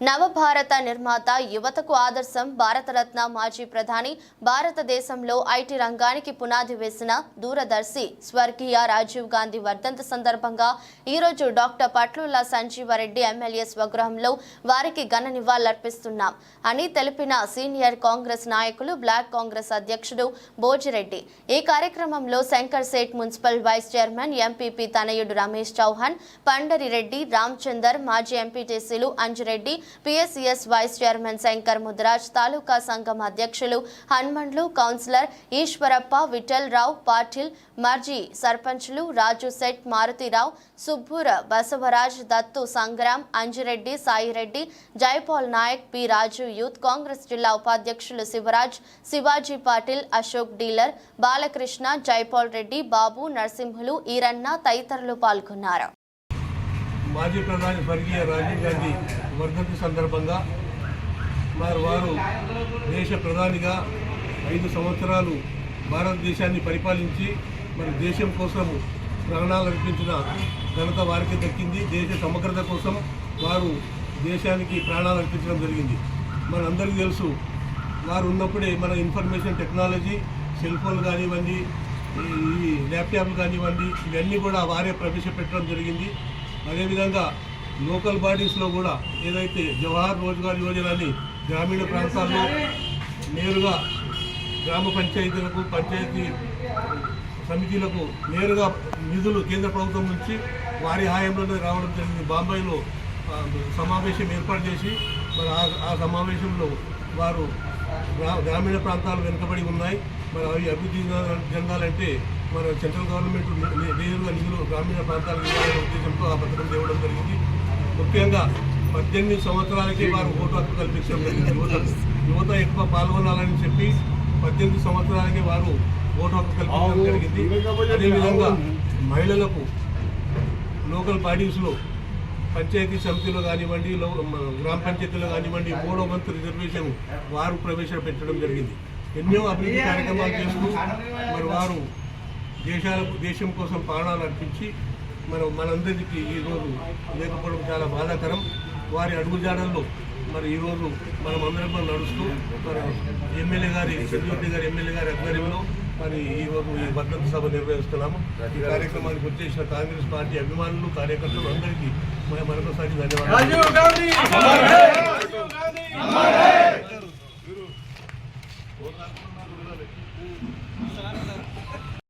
నవభారత నిర్మాత యువతకు ఆదర్శం భారతరత్న మాజీ ప్రధాని భారతదేశంలో ఐటీ రంగానికి పునాది వేసిన దూరదర్శి స్వర్గీయ రాజీవ్ గాంధీ వర్ధంత సందర్భంగా ఈరోజు డాక్టర్ పట్లుల్లా సంజీవారెడ్డి ఎమ్మెల్యే స్వగృహంలో వారికి ఘన నివాళులర్పిస్తున్నాం అని తెలిపిన సీనియర్ కాంగ్రెస్ నాయకులు బ్లాక్ కాంగ్రెస్ అధ్యక్షుడు బోజిరెడ్డి. ఈ కార్యక్రమంలో Shankar Seth municipal vice chairman MPP తనయుడు రమేష్ చౌహాన్ పండరిరెడ్డి రామచందర్ మాజీ ఎంపీటీసీలు Anjireddy PSCS vice chairman Shankar Mudraj taluka సంఘం అధ్యక్షులు హన్మండ్లు కౌన్సిలర్ ఈశ్వరప్ప విఠల్రావు పాటిల్ మర్జీ సర్పంచ్లు రాజు సెట్ మారుతిరావు సుబ్బూర బసవరాజ్ దత్తు సంగ్రామ్ అంజిరెడ్డి సాయిరెడ్డి జైపాల్ నాయక్ పి రాజు యూత్ కాంగ్రెస్ జిల్లా ఉపాధ్యక్షులు శివరాజ్ శివాజీ పాటిల్ అశోక్ డీలర్ బాలకృష్ణ జైపాల్ రెడ్డి బాబు నరసింహులు ఈరన్న తదితరులు పాల్గొన్నారు. మాజీ ప్రధాని స్వర్గీయ రాజీవ్ గాంధీ వర్ధంతి సందర్భంగా మరి వారు దేశ ప్రధానిగా ఐదు సంవత్సరాలు భారతదేశాన్ని పరిపాలించి మరి దేశం కోసం ప్రాణాలు అర్పించిన ఘనత వారికి దక్కింది. దేశ సమగ్రత కోసం వారు దేశానికి ప్రాణాలు అర్పించడం జరిగింది. మనందరికీ తెలుసు వారు ఉన్నప్పుడే మన ఇన్ఫర్మేషన్ టెక్నాలజీ సెల్ ఫోన్లు కానివ్వండి ఈ ల్యాప్టాప్లు కానివ్వండి ఇవన్నీ కూడా వారే ప్రవేశపెట్టడం జరిగింది. అదేవిధంగా లోకల్ బాడీస్లో కూడా ఏదైతే జవహర్ రోజ్గార్ యోజనని గ్రామీణ ప్రాంతాల్లో నేరుగా గ్రామ పంచాయతీలకు పంచాయతీ సమితిలకు నేరుగా నిధులు కేంద్ర ప్రభుత్వం నుంచి వారి హాయంలోనే రావడం జరిగింది. బాంబేలో సమావేశం ఏర్పాటు చేసి మరి ఆ సమావేశంలో వారు గ్రామీణ ప్రాంతాలు వెనుకబడి ఉన్నాయి. మరి అవి అభివృద్ధి చెందా- చెందాలంటే మన సెంట్రల్ గవర్నమెంట్ నేరుగా నిధులు గ్రామీణ ప్రాంతాలకు ఇవ్వాలనే ఉద్దేశంతో ఆ పథకం తేవడం జరిగింది. ముఖ్యంగా పద్దెనిమిది సంవత్సరాలకే వారు ఓటు హక్కు కల్పించడం జరిగింది. యువత యువత ఎక్కువ పాల్గొనాలని చెప్పి పద్దెనిమిది సంవత్సరాలకే వారు ఓటు హక్కు కల్పించడం జరిగింది. అదేవిధంగా మహిళలకు లోకల్ బాడీస్లో పంచాయతీ సమితిలో కానివ్వండి గ్రామ పంచాయతీలో కానివ్వండి మూడో మంత్ రిజర్వేషన్ వారు ప్రవేశపెట్టడం జరిగింది. ఎన్నో అభివృద్ధి కార్యక్రమాలు చేస్తూ మరి వారు దేశాలకు దేశం కోసం ప్రాణాలు అర్పించి మనం మనందరికీ ఈరోజు లేకపోవడం చాలా బాధాకరం. వారి అడుగుజాడల్లో మరి ఈరోజు మనం అందరం మనం నడుస్తూ మరి ఎమ్మెల్యే గారి సెక్యూరిటీ గారి ఎమ్మెల్యే గారి ఆధ్వర్యంలో మరి ఈరోజు ఈ భద్రత సభ నిర్వహిస్తున్నాము. ఈ కార్యక్రమానికి వచ్చేసిన కాంగ్రెస్ పార్టీ అభిమానులు కార్యకర్తలు అందరికీ మరి మరొకసారి